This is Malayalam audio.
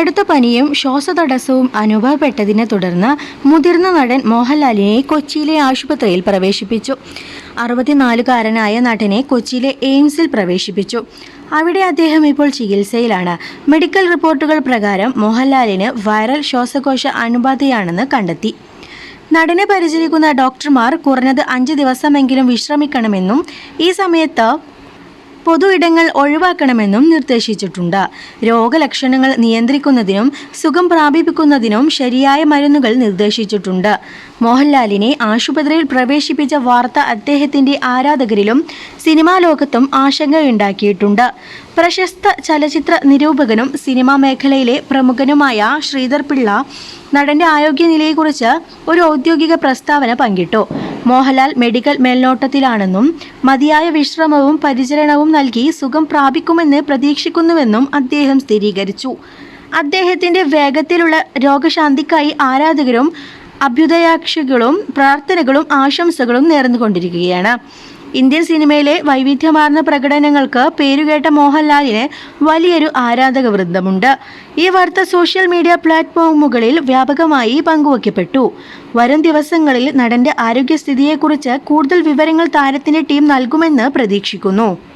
കടുത്ത പനിയും ശ്വാസതടസ്സവും അനുഭവപ്പെട്ടതിനെ തുടർന്ന് മുതിർന്ന നടൻ മോഹൻലാലിനെ കൊച്ചിയിലെ ആശുപത്രിയിൽ പ്രവേശിപ്പിച്ചു. അറുപത്തിനാലുകാരനായ നടനെ കൊച്ചിയിലെ എയിംസിൽ പ്രവേശിപ്പിച്ചു. അവിടെ അദ്ദേഹം ഇപ്പോൾ ചികിത്സയിലാണ്. മെഡിക്കൽ റിപ്പോർട്ടുകൾ പ്രകാരം മോഹൻലാലിന് വൈറൽ ശ്വാസകോശ അണുബാധയാണെന്ന് കണ്ടെത്തി. നടനെ പരിചരിക്കുന്ന ഡോക്ടർമാർ കുറഞ്ഞത് അഞ്ച് ദിവസമെങ്കിലും വിശ്രമിക്കണമെന്നും ഈ സമയത്ത് പൊതു ഇടങ്ങൾ ഒഴിവാക്കണമെന്നും നിർദ്ദേശിച്ചിട്ടുണ്ട്. രോഗലക്ഷണങ്ങൾ നിയന്ത്രിക്കുന്നതിനും സുഖം പ്രാപിപ്പിക്കുന്നതിനും ശരിയായ മരുന്നുകൾ നിർദ്ദേശിച്ചിട്ടുണ്ട്. മോഹൻലാലിനെ ആശുപത്രിയിൽ പ്രവേശിപ്പിച്ച വാർത്ത അദ്ദേഹത്തിന്റെ ആരാധകരിലും സിനിമാ ലോകത്തും ആശങ്കയുണ്ടാക്കിയിട്ടുണ്ട്. പ്രശസ്ത ചലച്ചിത്ര നിരൂപകനും സിനിമാ മേഖലയിലെ പ്രമുഖനുമായ ശ്രീധർ പിള്ള നടന്റെ ആരോഗ്യനിലയെക്കുറിച്ച് ഒരു ഔദ്യോഗിക പ്രസ്താവന പങ്കിട്ടു. മോഹൻലാൽ മെഡിക്കൽ മേൽനോട്ടത്തിലാണെന്നും മതിയായ വിശ്രമവും പരിചരണവും നൽകി സുഖം പ്രാപിക്കുമെന്ന് പ്രതീക്ഷിക്കുന്നുവെന്നും അദ്ദേഹം സ്ഥിരീകരിച്ചു. അദ്ദേഹത്തിന്റെ വേഗത്തിലുള്ള രോഗശാന്തിക്കായി ആരാധകരും അഭ്യുദയാക്ഷികളും പ്രാർത്ഥനകളും ആശംസകളും നേർന്നുകൊണ്ടിരിക്കുകയാണ്. ഇന്ത്യൻ സിനിമയിലെ വൈവിധ്യമാർന്ന പ്രകടനങ്ങൾക്ക് പേരുകേട്ട മോഹൻലാലിന് വലിയൊരു ആരാധക വൃന്ദമുണ്ട് ഈ വാർത്ത സോഷ്യൽ മീഡിയ പ്ലാറ്റ്ഫോമുകളിൽ വ്യാപകമായി പങ്കുവയ്ക്കപ്പെട്ടു. വരും ദിവസങ്ങളിൽ നടന്റെ ആരോഗ്യസ്ഥിതിയെക്കുറിച്ച് കൂടുതൽ വിവരങ്ങൾ താരത്തിന്റെ ടീം നൽകുമെന്ന് പ്രതീക്ഷിക്കുന്നു.